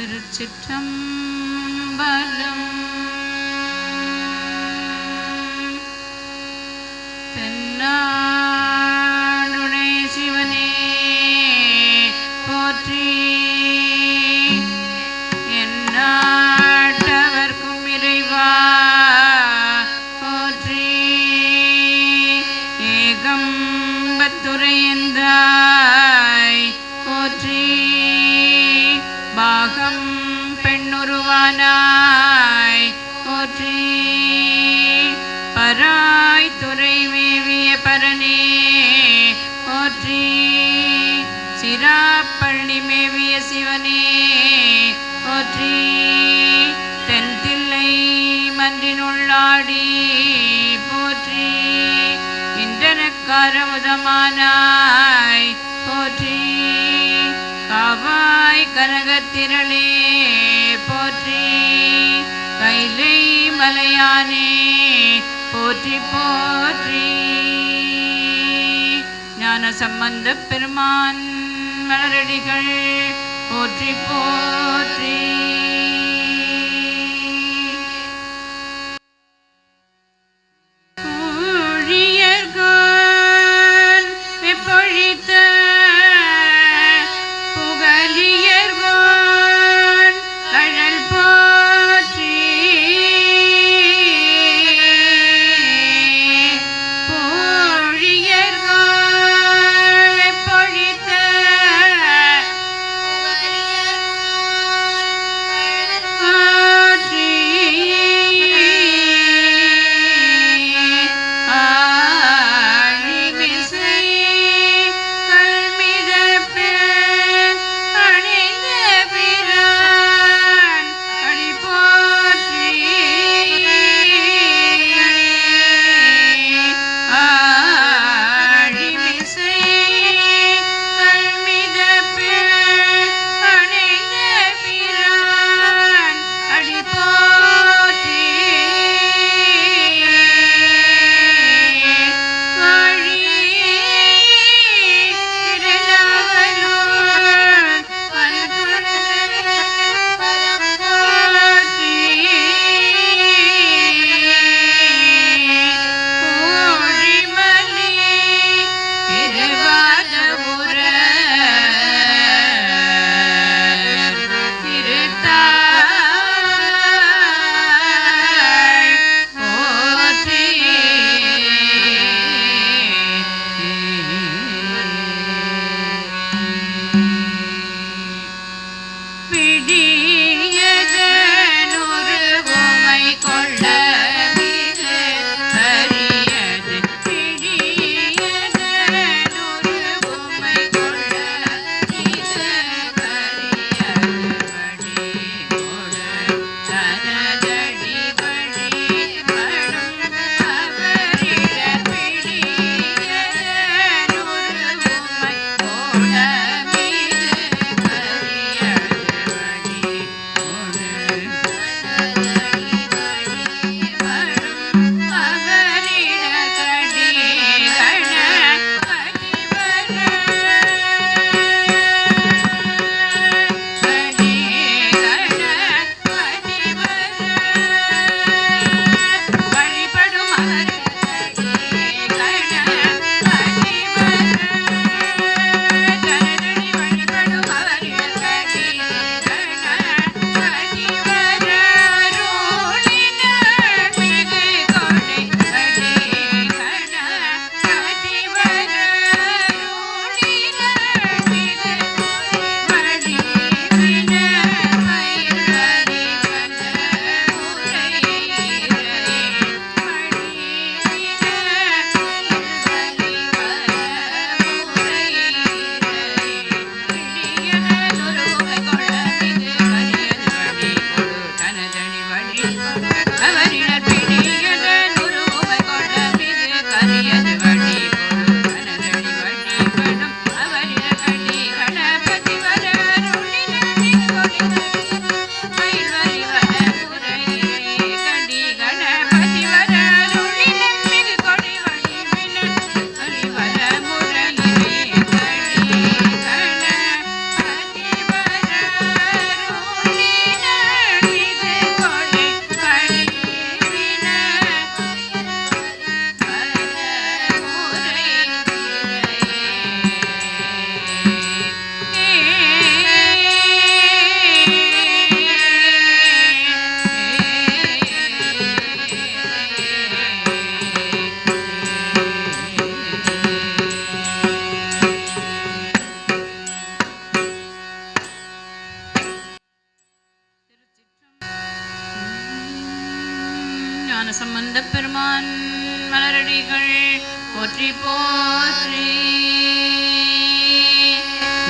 திருச்சிற்றம்பலம் பாகம் பெண்ணுருவானாய் போற்றி. பராய் துறை வேவிய பரனே போற்றி. சிராப்பள்ளி மேவிய சிவனே போற்றி. தென்தில்லை மன்றினுள்ளாடி போற்றி. இன்றனக்காரமுதமானாய் போற்றி காவாய் கனகத்திரளே போற்றி கைலை மலையானே போற்றி போற்றி. ஞான சம்பந்த பெருமான் மலரடிகள் போற்றி போற்றி.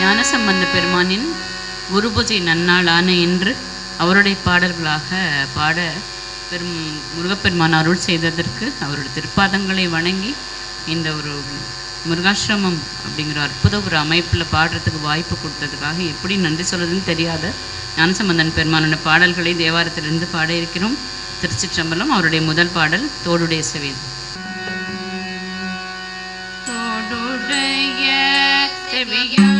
ஞானசம்பந்த பெருமானின் குரு பூஜை நன்னாளான இன்று அவருடைய பாடல்களாக பாட பெரும் முருகப்பெருமான் அருள் செய்ததற்கு அவருடைய திருப்பாதங்களை வணங்கி இந்த ஒரு முருகாசிரமம் அப்படிங்கிற அற்புத ஒரு அமைப்பில் பாடுறதுக்கு வாய்ப்பு கொடுத்ததுக்காக எப்படி நன்றி சொல்றதுன்னு தெரியாத ஞானசம்பந்தன் பெருமானோட பாடல்களை தேவாரத்திலிருந்து பாட இருக்கிறோம். திருச்சிற்றம்பலம் அவருடைய முதல் பாடல் தோடுடைய செவியன் தோடுடைய செவியன்